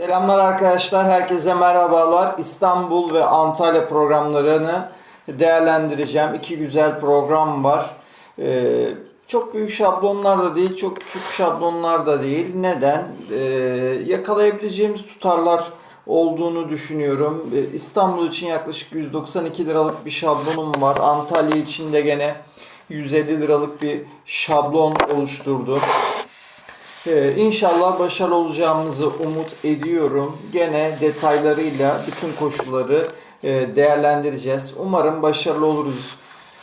Selamlar arkadaşlar, herkese merhabalar. İstanbul ve Antalya programlarını değerlendireceğim. İki güzel program var. Ee, çok büyük şablonlar da değil, çok küçük şablonlar da değil. Neden? Ee, yakalayabileceğimiz tutarlar olduğunu düşünüyorum. Ee, İstanbul için yaklaşık 192 liralık bir şablonum var. Antalya için de gene 150 liralık bir şablon oluşturdu. Ee, inşallah başarılı olacağımızı umut ediyorum. Gene detaylarıyla bütün koşulları e, değerlendireceğiz. Umarım başarılı oluruz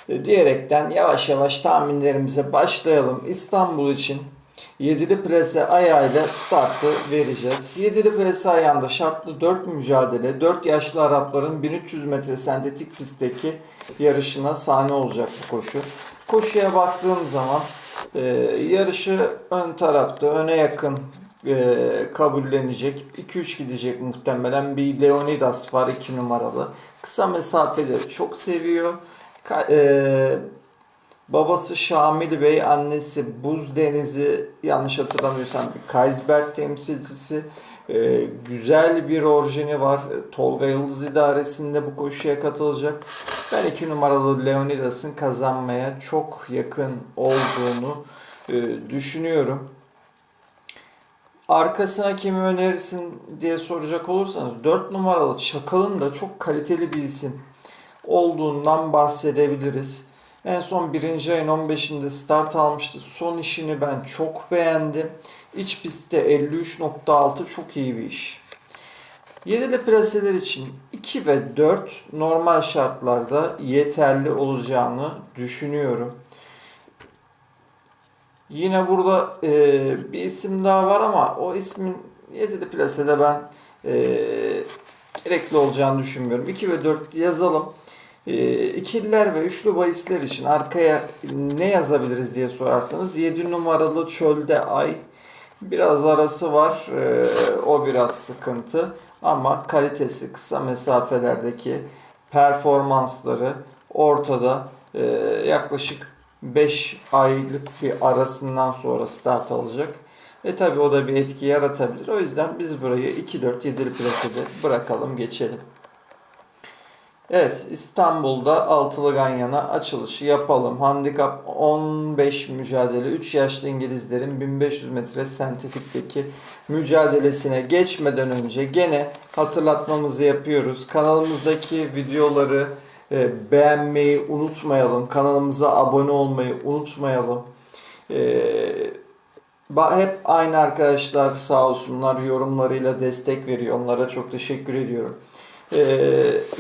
e, diyerekten yavaş yavaş tahminlerimize başlayalım. İstanbul için yedili prese ayağıyla startı vereceğiz. Yedili prese ayağında şartlı 4 mücadele 4 yaşlı Arapların 1300 metre sentetik pistteki yarışına sahne olacak bu koşu. Koşuya baktığım zaman ee, yarışı ön tarafta öne yakın e, kabullenecek. 2-3 gidecek muhtemelen. Bir Leonidas var 2 numaralı. Kısa mesafeleri çok seviyor. Ka- e, babası Şamil Bey, annesi Buz Denizi yanlış hatırlamıyorsam bir Kaysberg temsilcisi. E, güzel bir orijini var. Tolga Yıldız idaresinde bu koşuya katılacak. Ben 2 numaralı Leonidas'ın kazanmaya çok yakın olduğunu e, düşünüyorum. Arkasına kimi önerirsin diye soracak olursanız 4 numaralı Çakal'ın da çok kaliteli bir isim olduğundan bahsedebiliriz. En son 1. ayın 15'inde start almıştı. Son işini ben çok beğendim. İç pistte 53.6 çok iyi bir iş. Yedili plaseler için 2 ve 4 normal şartlarda yeterli olacağını düşünüyorum. Yine burada e, bir isim daha var ama o ismin yedili plasede ben e, gerekli olacağını düşünmüyorum. 2 ve 4 yazalım. E, ve üçlü bahisler için arkaya ne yazabiliriz diye sorarsanız 7 numaralı Çölde Ay biraz arası var. E, o biraz sıkıntı ama kalitesi kısa mesafelerdeki performansları ortada. E, yaklaşık 5 aylık bir arasından sonra start alacak. E tabi o da bir etki yaratabilir. O yüzden biz burayı 2-4 7'li plasede bırakalım geçelim. Evet İstanbul'da altılı ganyana açılışı yapalım. Handikap 15 mücadele 3 yaşlı İngilizlerin 1500 metre sentetikteki mücadelesine geçmeden önce gene hatırlatmamızı yapıyoruz. Kanalımızdaki videoları e, beğenmeyi unutmayalım. Kanalımıza abone olmayı unutmayalım. E, hep aynı arkadaşlar sağ olsunlar yorumlarıyla destek veriyor. Onlara çok teşekkür ediyorum. E,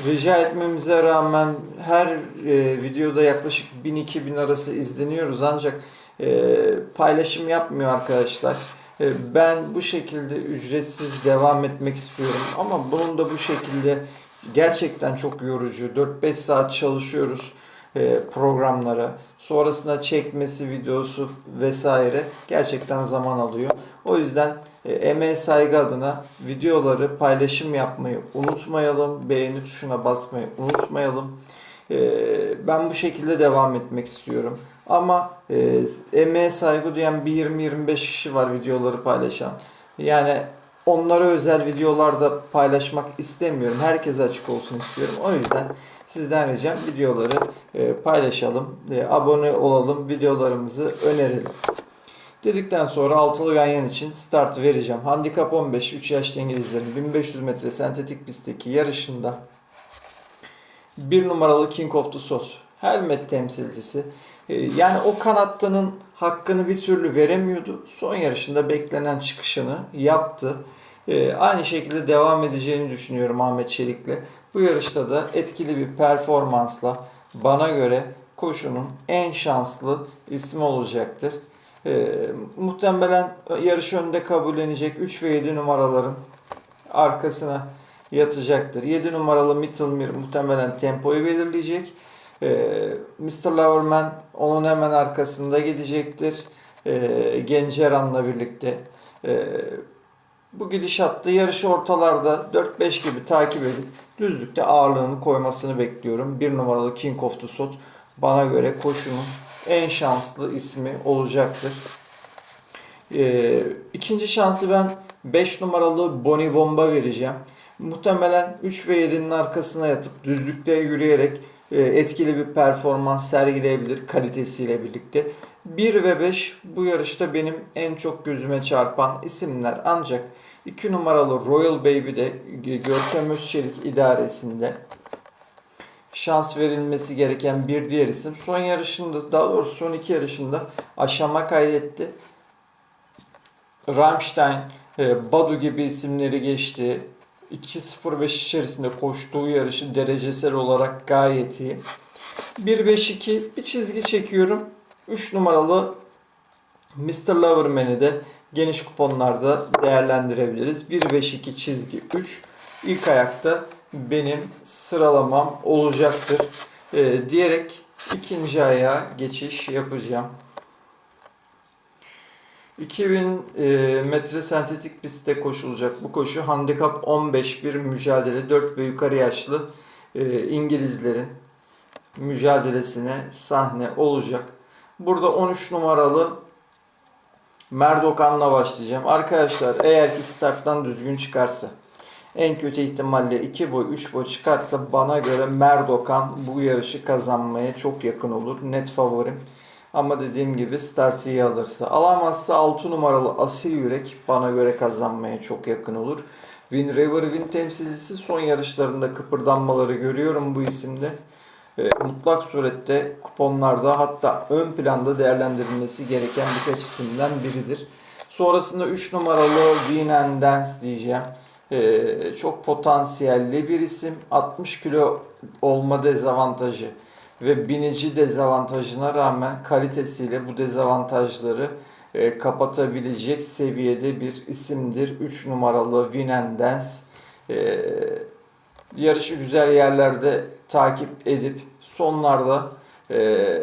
rica etmemize rağmen her e, videoda yaklaşık 1000-2000 arası izleniyoruz ancak e, paylaşım yapmıyor arkadaşlar. E, ben bu şekilde ücretsiz devam etmek istiyorum ama bunun da bu şekilde gerçekten çok yorucu. 4-5 saat çalışıyoruz e, programlara. Sonrasında çekmesi, videosu vesaire gerçekten zaman alıyor. O yüzden e, emeğe saygı adına videoları paylaşım yapmayı unutmayalım. Beğeni tuşuna basmayı unutmayalım. E, ben bu şekilde devam etmek istiyorum. Ama emeğe saygı duyan bir 20-25 kişi var videoları paylaşan. Yani onlara özel videolarda paylaşmak istemiyorum. Herkese açık olsun istiyorum. O yüzden sizden ricam videoları e, paylaşalım, e, abone olalım, videolarımızı önerelim. Dedikten sonra altılı ganyan için start vereceğim. Handikap 15, 3 yaşlı İngilizlerin 1500 metre sentetik pistteki yarışında bir numaralı King of the Sot. Helmet temsilcisi. E, Yani o kanattanın hakkını bir türlü veremiyordu. Son yarışında beklenen çıkışını yaptı. Aynı şekilde devam edeceğini düşünüyorum Ahmet Çelik'le. Bu yarışta da etkili bir performansla bana göre koşunun en şanslı ismi olacaktır. E, muhtemelen yarış önde kabullenecek 3 ve 7 numaraların arkasına yatacaktır. 7 numaralı Mittelmir muhtemelen tempoyu belirleyecek. Ee, Mr. Loverman onun hemen arkasında gidecektir. Ee, Genceran'la birlikte. Ee, bu gidişatta yarışı ortalarda 4-5 gibi takip edip düzlükte ağırlığını koymasını bekliyorum. 1 numaralı King of the Sot bana göre koşunun en şanslı ismi olacaktır. Ee, ikinci şansı ben 5 numaralı Boni Bomba vereceğim. Muhtemelen 3 ve 7'nin arkasına yatıp düzlükte yürüyerek e, etkili bir performans sergileyebilir kalitesiyle birlikte. 1 ve 5 bu yarışta benim en çok gözüme çarpan isimler ancak 2 numaralı Royal Baby de Görkem Özçelik idaresinde şans verilmesi gereken bir diğer isim. Son yarışında daha doğrusu son iki yarışında aşama kaydetti. Rammstein, e, Badu gibi isimleri geçti. 2.05 içerisinde koştuğu yarışı derecesel olarak gayet iyi. 1.5-2 bir çizgi çekiyorum. 3 numaralı Mr. Loverman'i de geniş kuponlarda değerlendirebiliriz. 1-5-2 çizgi 3 ilk ayakta benim sıralamam olacaktır. Ee, diyerek ikinci ayağa geçiş yapacağım. 2000 e, metre sentetik pistte koşulacak bu koşu handikap 15 bir mücadele 4 ve yukarı yaşlı e, İngilizlerin mücadelesine sahne olacak. Burada 13 numaralı Merdokan'la başlayacağım. Arkadaşlar eğer ki starttan düzgün çıkarsa en kötü ihtimalle 2 boy 3 boy çıkarsa bana göre Merdokan bu yarışı kazanmaya çok yakın olur. Net favorim. Ama dediğim gibi start iyi alırsa. Alamazsa 6 numaralı Asil Yürek bana göre kazanmaya çok yakın olur. Win River Win temsilcisi son yarışlarında kıpırdanmaları görüyorum bu isimde. E, mutlak surette kuponlarda hatta ön planda değerlendirilmesi gereken birkaç isimden biridir. Sonrasında 3 numaralı Win and Dance diyeceğim. E, çok potansiyelli bir isim. 60 kilo olma dezavantajı ve binici dezavantajına rağmen kalitesiyle bu dezavantajları e, kapatabilecek seviyede bir isimdir. 3 numaralı Win and Dance. E, yarışı güzel yerlerde takip edip sonlarda e,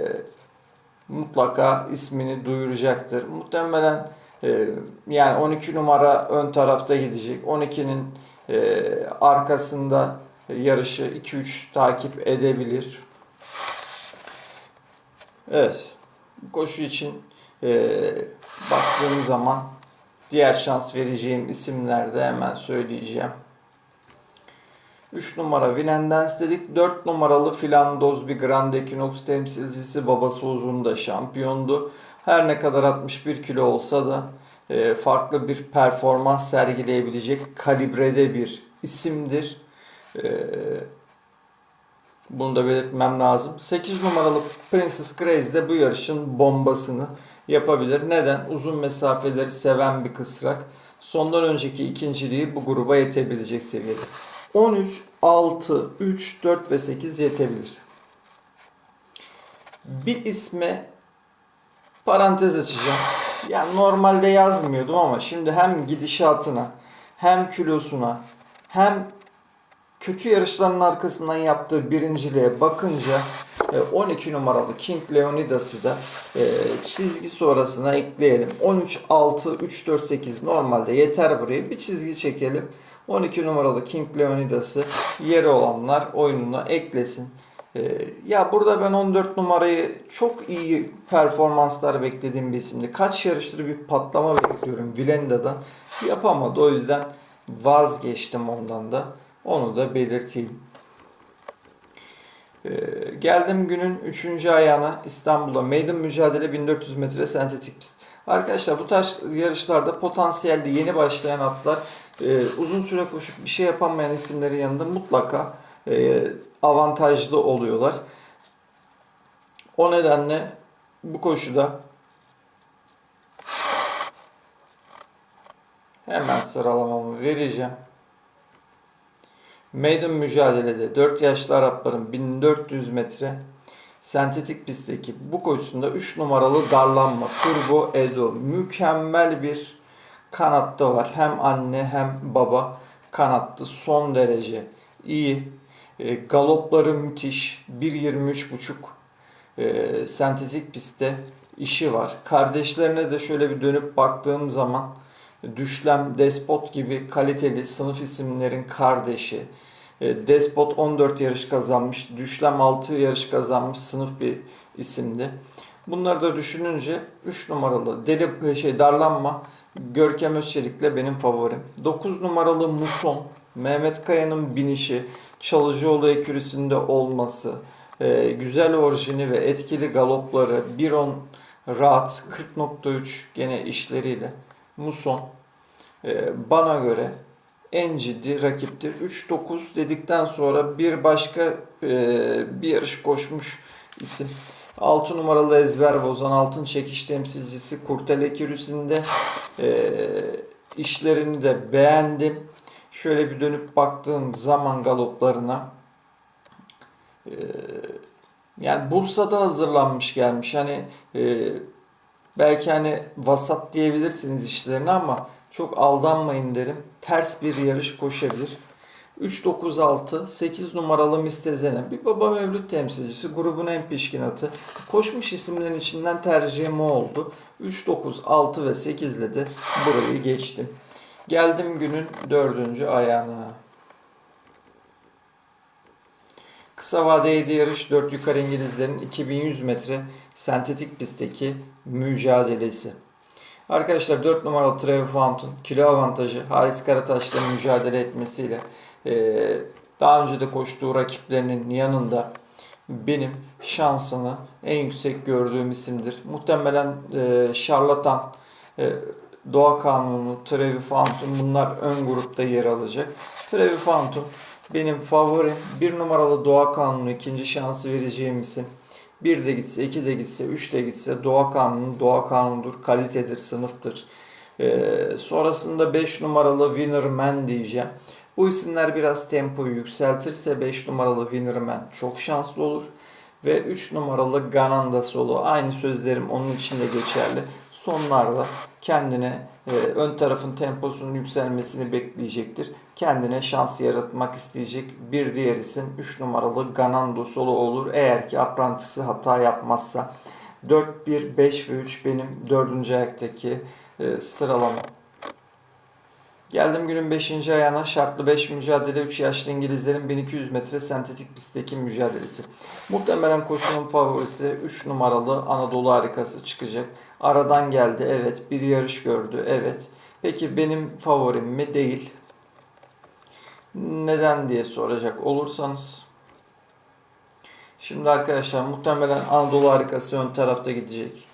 mutlaka ismini duyuracaktır. Muhtemelen e, yani 12 numara ön tarafta gidecek. 12'nin e, arkasında yarışı 2-3 takip edebilir. Evet. Bu koşu için e, baktığım zaman diğer şans vereceğim isimlerde hemen söyleyeceğim. 3 numara Vinendens dedik. 4 numaralı Filandoz bir Grand Equinox temsilcisi babası uzun da şampiyondu. Her ne kadar 61 kilo olsa da e, farklı bir performans sergileyebilecek kalibrede bir isimdir. E, bunu da belirtmem lazım. 8 numaralı Princess Grace de bu yarışın bombasını yapabilir. Neden? Uzun mesafeleri seven bir kısrak. Sondan önceki ikinciliği bu gruba yetebilecek seviyede. 13, 6, 3, 4 ve 8 yetebilir. Bir isme parantez açacağım. Yani normalde yazmıyordum ama şimdi hem gidişatına hem kilosuna hem kötü yarışların arkasından yaptığı birinciliğe bakınca 12 numaralı King Leonidas'ı da e, çizgi sonrasına ekleyelim. 13, 6, 3, 4, 8 normalde yeter buraya. Bir çizgi çekelim. 12 numaralı King Leonidas'ı yeri olanlar oyununa eklesin. Ee, ya burada ben 14 numarayı çok iyi performanslar beklediğim bir isimdi. Kaç yarıştır bir patlama bekliyorum Vilenda'dan. Yapamadı o yüzden vazgeçtim ondan da. Onu da belirteyim. Ee, geldim günün 3. ayağına İstanbul'da maiden mücadele 1400 metre sentetik pist. Arkadaşlar bu tarz yarışlarda potansiyelli yeni başlayan atlar e, uzun süre koşup bir şey yapamayan isimlerin yanında mutlaka e, avantajlı oluyorlar. O nedenle bu koşuda hemen sıralamamı vereceğim. Maiden mücadelede 4 yaşlı Arapların 1400 metre sentetik pistteki bu koşusunda 3 numaralı darlanma Turbo Edo mükemmel bir kanatta var. Hem anne hem baba kanattı son derece iyi. E, galopları müthiş. 1.23.5 e, sentetik pistte işi var. Kardeşlerine de şöyle bir dönüp baktığım zaman Düşlem, Despot gibi kaliteli sınıf isimlerin kardeşi. E, Despot 14 yarış kazanmış, Düşlem 6 yarış kazanmış sınıf bir isimdi. Bunları da düşününce 3 numaralı deli şey darlanma Görkem Özçelik'le benim favorim. 9 numaralı Muson. Mehmet Kaya'nın binişi, Çalıcıoğlu ekürüsünde olması, e, güzel orijini ve etkili galopları, 1.10 rahat, 40.3 gene işleriyle Muson e, bana göre en ciddi rakiptir. 3-9 dedikten sonra bir başka e, bir yarış koşmuş isim. 6 numaralı ezber bozan altın çekiş temsilcisi Kurtel Ekürüsü'nde e, işlerini de beğendim. Şöyle bir dönüp baktığım zaman galoplarına e, yani Bursa'da hazırlanmış gelmiş. Hani e, belki hani vasat diyebilirsiniz işlerine ama çok aldanmayın derim. Ters bir yarış koşabilir. 396 8 numaralı Mistezene. Bir baba mevlüt temsilcisi. Grubun en pişkin atı. Koşmuş isimlerin içinden tercihim oldu. 3, 9, 6 ve 8 ile de burayı geçtim. Geldim günün dördüncü ayağına. Kısa vade 7 yarış 4 yukarı İngilizlerin 2100 metre sentetik pistteki mücadelesi. Arkadaşlar 4 numaralı Trevor Fountain kilo avantajı Halis Karataş'la mücadele etmesiyle daha önce de koştuğu rakiplerinin yanında benim şansını en yüksek gördüğüm isimdir. Muhtemelen eee şarlatan eee, Doğa Kanunu, Trevi Fountain bunlar ön grupta yer alacak. Trevi Fountain benim favorim. Bir numaralı Doğa Kanunu ikinci şansı vereceğim isim. Bir de gitse, iki de gitse, üç de gitse Doğa Kanunu, Doğa Kanunudur, kalitedir, sınıftır. Ee, sonrasında 5 numaralı Winner Man diyeceğim. Bu isimler biraz tempoyu yükseltirse 5 numaralı Winner Man çok şanslı olur. Ve 3 numaralı Gananda Solo. Aynı sözlerim onun için de geçerli. Sonlarda kendine e, ön tarafın temposunun yükselmesini bekleyecektir. Kendine şans yaratmak isteyecek bir diğer isim 3 numaralı Ganando Solo olur. Eğer ki aprantısı hata yapmazsa. 4, 1, 5 ve 3 benim dördüncü ayaktaki e, sıralama. Geldim günün 5. ayağına şartlı 5 mücadele 3 yaşlı İngilizlerin 1200 metre sentetik pistteki mücadelesi. Muhtemelen koşunun favorisi 3 numaralı Anadolu harikası çıkacak. Aradan geldi evet bir yarış gördü evet. Peki benim favorim mi? Değil. Neden diye soracak olursanız. Şimdi arkadaşlar muhtemelen Anadolu harikası ön tarafta gidecek.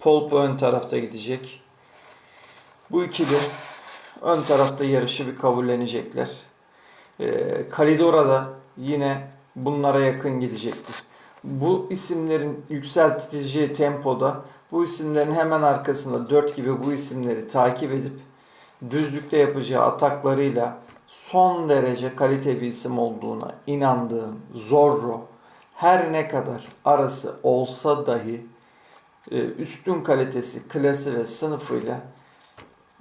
Polpo ön tarafta gidecek. Bu ikili ön tarafta yarışı bir kabullenecekler. Ee, Kalidora da yine bunlara yakın gidecektir. Bu isimlerin yükselteceği tempoda bu isimlerin hemen arkasında 4 gibi bu isimleri takip edip düzlükte yapacağı ataklarıyla son derece kalite bir isim olduğuna inandığım Zorro her ne kadar arası olsa dahi e, üstün kalitesi, klası ve sınıfıyla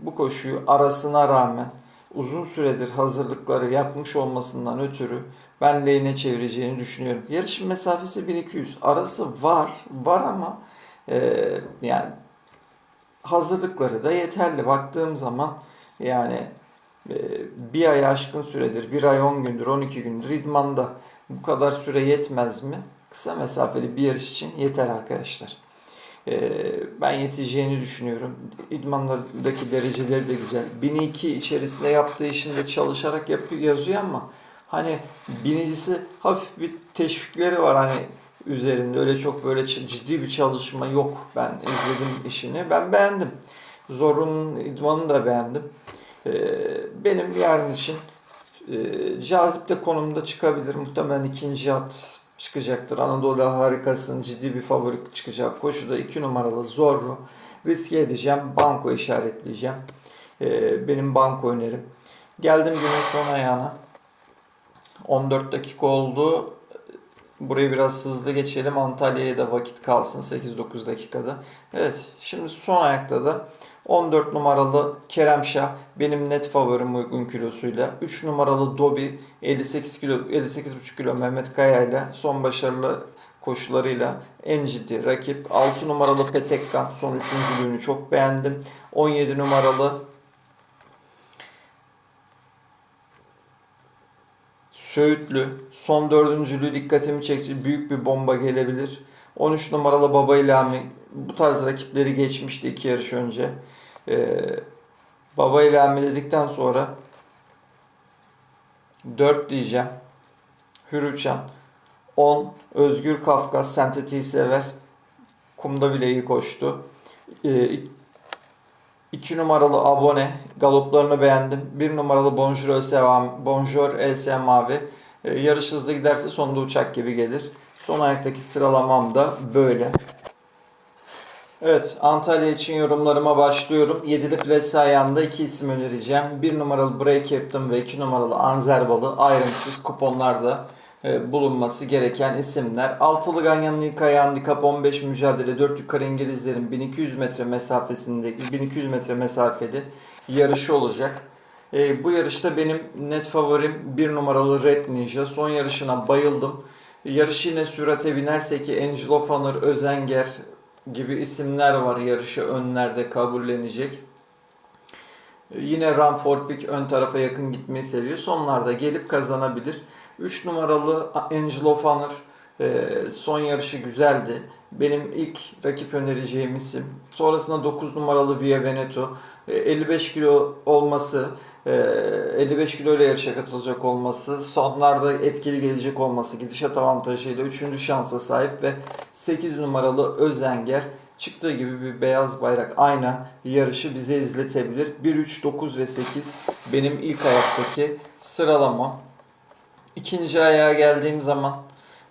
bu koşuyu arasına rağmen uzun süredir hazırlıkları yapmış olmasından ötürü ben lehine çevireceğini düşünüyorum. Yarışın mesafesi 1200. Arası var, var ama e, yani hazırlıkları da yeterli. Baktığım zaman yani e, bir ay aşkın süredir, bir ay 10 gündür, 12 gündür idmanda bu kadar süre yetmez mi? Kısa mesafeli bir yarış için yeter arkadaşlar. Ee, ben yeteceğini düşünüyorum. İdmanlardaki dereceleri de güzel. 1002 içerisinde yaptığı işinde çalışarak yapıyor, yazıyor ama hani binicisi hafif bir teşvikleri var hani üzerinde. Öyle çok böyle ciddi bir çalışma yok. Ben izledim işini. Ben beğendim. Zor'un idmanını da beğendim. Ee, benim yarın için e, cazip de konumda çıkabilir. Muhtemelen ikinci at çıkacaktır. Anadolu harikasının ciddi bir favori çıkacak. Koşuda 2 numaralı Zorro. Riske edeceğim. Banko işaretleyeceğim. Ee, benim banko önerim. Geldim günün son ayağına. 14 dakika oldu. Burayı biraz hızlı geçelim. Antalya'ya da vakit kalsın 8-9 dakikada. Evet şimdi son ayakta da 14 numaralı Kerem Şah benim net favorim uygun kilosuyla. 3 numaralı Dobi 58 kilo 58,5 kilo Mehmet Kaya ile son başarılı koşularıyla en ciddi rakip. 6 numaralı Petekkan son üçüncülüğünü çok beğendim. 17 numaralı Söğütlü son dördüncülüğü dikkatimi çekti. Büyük bir bomba gelebilir. 13 numaralı Baba İlhami bu tarz rakipleri geçmişti iki yarış önce. Ee, baba ilham dedikten sonra 4 diyeceğim. Hürüçan 10. Özgür Kafkas sentetiği sever. Kumda bile iyi koştu. 2 numaralı abone galoplarını beğendim. 1 numaralı Bonjour Bonjour ESM Mavi. Ee, yarış hızlı giderse sonunda uçak gibi gelir. Son ayaktaki sıralamam da böyle. Evet, Antalya için yorumlarıma başlıyorum. 7'li plase ayağında iki isim önereceğim. 1 numaralı Bray Captain ve 2 numaralı Anzerbalı ayrımsız kuponlarda e, bulunması gereken isimler. Altılı Ganyan'ın ilk ayağı handikap 15 mücadele 4 yukarı İngilizlerin 1200 metre mesafesinde 1200 metre mesafeli yarışı olacak. E, bu yarışta benim net favorim 1 numaralı Red Ninja. Son yarışına bayıldım. Yarışı yine sürate binerse ki Angel of Honor, Özenger gibi isimler var yarışı önlerde kabullenecek. Yine Ram Forpik ön tarafa yakın gitmeyi seviyor. Sonlarda gelip kazanabilir. 3 numaralı Angel of Honor e, son yarışı güzeldi. Benim ilk rakip önereceğim isim. Sonrasında 9 numaralı Via Veneto. E, 55 kilo olması, e, 55 kilo ile yarışa katılacak olması, sonlarda etkili gelecek olması, gidişat avantajıyla 3. şansa sahip ve 8 numaralı Özenger çıktığı gibi bir beyaz bayrak ayna yarışı bize izletebilir. 1, 3, 9 ve 8 benim ilk ayaktaki sıralamam. İkinci ayağa geldiğim zaman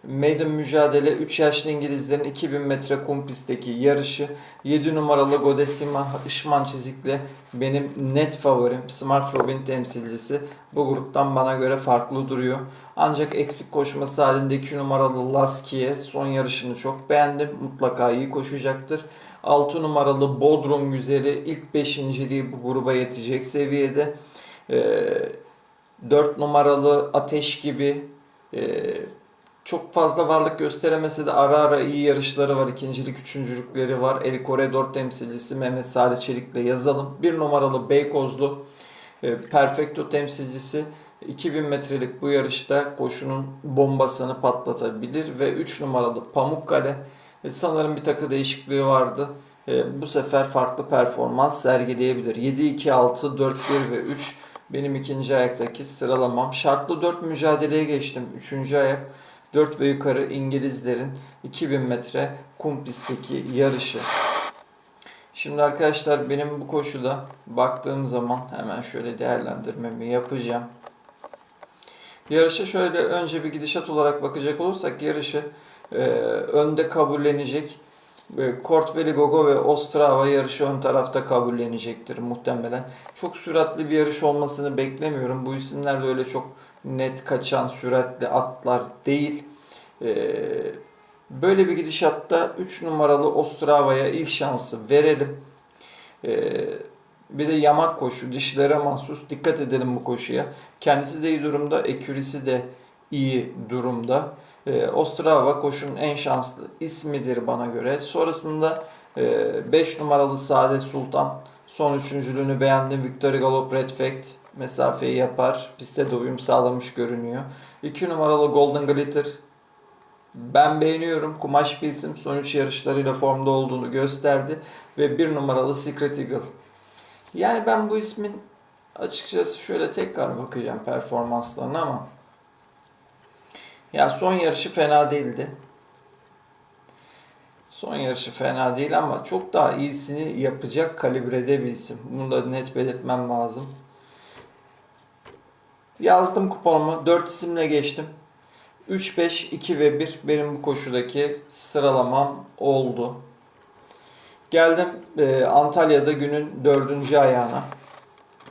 Maiden mücadele 3 yaşlı İngilizlerin 2000 metre kum pistteki yarışı 7 numaralı Godesima Işman çizikli benim net favorim Smart Robin temsilcisi. Bu gruptan bana göre farklı duruyor. Ancak eksik koşması halinde 2 numaralı Laskiye son yarışını çok beğendim. Mutlaka iyi koşacaktır. 6 numaralı Bodrum Güzeli ilk beşinciliği bu gruba yetecek seviyede. Ee, 4 numaralı Ateş gibi e, çok fazla varlık gösteremese de ara ara iyi yarışları var. İkincilik, üçüncülükleri var. El Corredor temsilcisi Mehmet Sade Çelik'le yazalım. Bir numaralı Beykozlu e, Perfecto temsilcisi 2000 metrelik bu yarışta koşunun bombasını patlatabilir ve 3 numaralı Pamukkale e, sanırım bir takı değişikliği vardı. E, bu sefer farklı performans sergileyebilir. 7 2 6 4 1 ve 3 benim ikinci ayaktaki sıralamam. Şartlı 4 mücadeleye geçtim. Üçüncü ayak 4 ve yukarı İngilizlerin 2000 metre kum pistteki yarışı. Şimdi arkadaşlar benim bu koşuda baktığım zaman hemen şöyle değerlendirmemi yapacağım. Yarışa şöyle önce bir gidişat olarak bakacak olursak yarışı e, önde kabullenecek Kortveli Gogo ve Ostrava yarışı ön tarafta kabullenecektir muhtemelen. Çok süratli bir yarış olmasını beklemiyorum. Bu isimler de öyle çok net kaçan süratli atlar değil. Ee, böyle bir gidişatta 3 numaralı Ostrava'ya ilk şansı verelim. Ee, bir de yamak koşu, dişlere mahsus. Dikkat edelim bu koşuya. Kendisi de iyi durumda, ekürisi de iyi durumda. E, Ostrava koşunun en şanslı ismidir bana göre. Sonrasında 5 e, numaralı Saadet Sultan son üçüncülüğünü beğendim. Victory Galop Red Fact mesafeyi yapar. Piste de uyum sağlamış görünüyor. 2 numaralı Golden Glitter ben beğeniyorum. Kumaş bir isim. Son 3 yarışlarıyla formda olduğunu gösterdi. Ve 1 numaralı Secret Eagle. Yani ben bu ismin açıkçası şöyle tekrar bakacağım performanslarına ama ya son yarışı fena değildi. Son yarışı fena değil ama çok daha iyisini yapacak kalibrede bir isim. Bunu da net belirtmem lazım. Yazdım kuponumu. 4 isimle geçtim. 3, 5, 2 ve 1 benim bu koşudaki sıralamam oldu. Geldim e, Antalya'da günün 4. ayağına.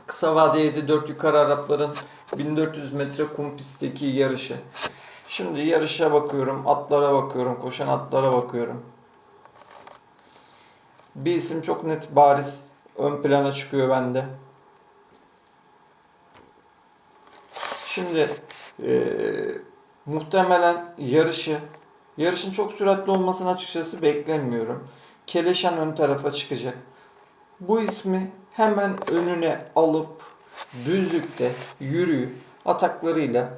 Kısa vade 7 4 yukarı Arapların 1400 metre kum pistteki yarışı. Şimdi yarışa bakıyorum, atlara bakıyorum, koşan atlara bakıyorum. Bir isim çok net bariz ön plana çıkıyor bende. Şimdi e, muhtemelen yarışı, yarışın çok süratli olmasını açıkçası beklemiyorum. Keleşen ön tarafa çıkacak. Bu ismi hemen önüne alıp düzlükte yürüyüp ataklarıyla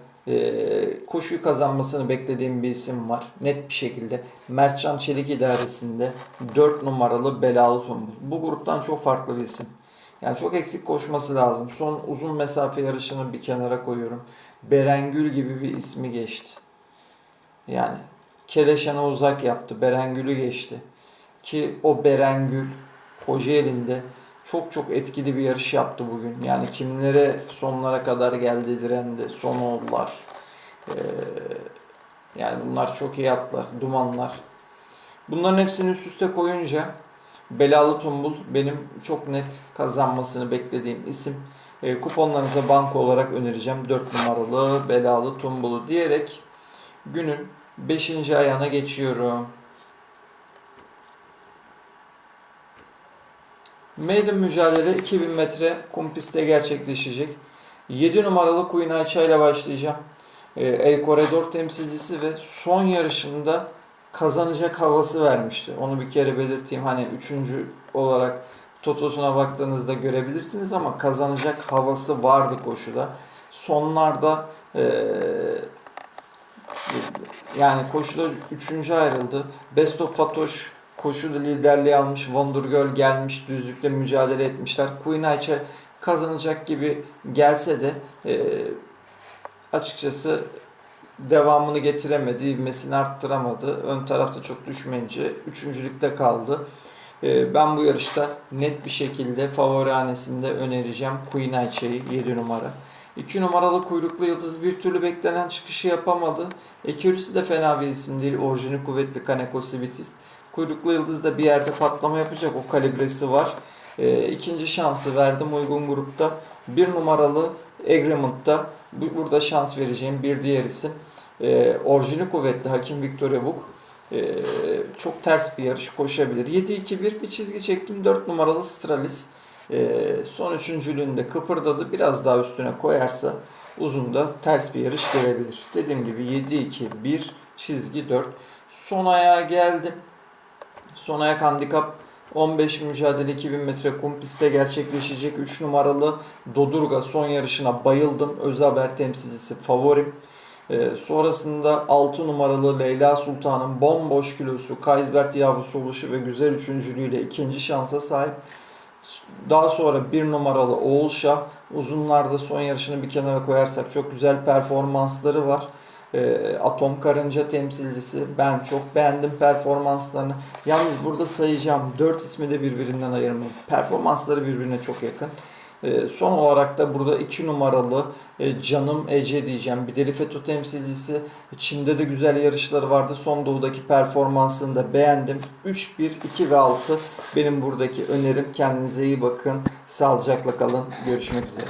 koşuyu kazanmasını beklediğim bir isim var. Net bir şekilde. Mertcan Çelik idaresinde 4 numaralı Belalı Tombul. Bu gruptan çok farklı bir isim. Yani çok eksik koşması lazım. Son uzun mesafe yarışını bir kenara koyuyorum. Berengül gibi bir ismi geçti. Yani Keleşen'e uzak yaptı. Berengül'ü geçti. Ki o Berengül Kocaeli'nde çok çok etkili bir yarış yaptı bugün. Yani kimlere sonlara kadar geldi direndi. Son oldular. Ee, yani bunlar çok iyi atlar. Dumanlar. Bunların hepsini üst üste koyunca Belalı Tumbul benim çok net kazanmasını beklediğim isim. E, kuponlarınıza banko olarak önereceğim. 4 numaralı Belalı Tumbul'u diyerek günün 5. ayağına geçiyorum. Maiden mücadele 2000 metre kum pistte gerçekleşecek. 7 numaralı Queen Ayça ile başlayacağım. Ee, El Corredor temsilcisi ve son yarışında kazanacak havası vermişti. Onu bir kere belirteyim. Hani üçüncü olarak Totos'una baktığınızda görebilirsiniz ama kazanacak havası vardı koşuda. Sonlarda ee, yani koşuda üçüncü ayrıldı. Best of Fatoş koşuda liderliği almış. Wonder gelmiş. Düzlükte mücadele etmişler. Queen Ayça kazanacak gibi gelse de e, açıkçası devamını getiremedi. ivmesini arttıramadı. Ön tarafta çok düşmeyince üçüncülükte kaldı. E, ben bu yarışta net bir şekilde favori hanesinde önereceğim Queen Ayça'yı 7 numara. 2 numaralı kuyruklu yıldız bir türlü beklenen çıkışı yapamadı. Ekürüsü de fena bir isim değil. Orijini kuvvetli Kaneko Sivitist. Kuyruklu yıldız da bir yerde patlama yapacak. O kalibresi var. E, ikinci şansı verdim uygun grupta. Bir numaralı Agreement'ta bu, burada şans vereceğim bir diğer isim. E, orijini kuvvetli Hakim Victoria Book. E, çok ters bir yarış koşabilir. 7-2-1 bir çizgi çektim. 4 numaralı Stralis. E, son üçüncülüğünde kıpırdadı. Biraz daha üstüne koyarsa uzun da ters bir yarış görebilir. Dediğim gibi 7-2-1 çizgi 4. Son ayağa geldim. Son ayak handikap 15 mücadele 2000 metre kum pistte gerçekleşecek 3 numaralı Dodurga son yarışına bayıldım. Öz haber temsilcisi favorim. Ee, sonrasında 6 numaralı Leyla Sultan'ın bomboş kilosu, Kaysbert yavrusu oluşu ve güzel üçüncülüğüyle ikinci şansa sahip. Daha sonra 1 numaralı Oğul Şah uzunlarda son yarışını bir kenara koyarsak çok güzel performansları var. Ee, Atom Karınca temsilcisi. Ben çok beğendim performanslarını. Yalnız burada sayacağım 4 ismi de birbirinden ayırmayın. Performansları birbirine çok yakın. Ee, son olarak da burada 2 numaralı e, Canım Ece diyeceğim. Bir Deli Feto temsilcisi. Çin'de de güzel yarışları vardı. Son doğudaki performansını da beğendim. 3, 1, 2 ve 6 benim buradaki önerim. Kendinize iyi bakın. Sağlıcakla kalın. Görüşmek üzere.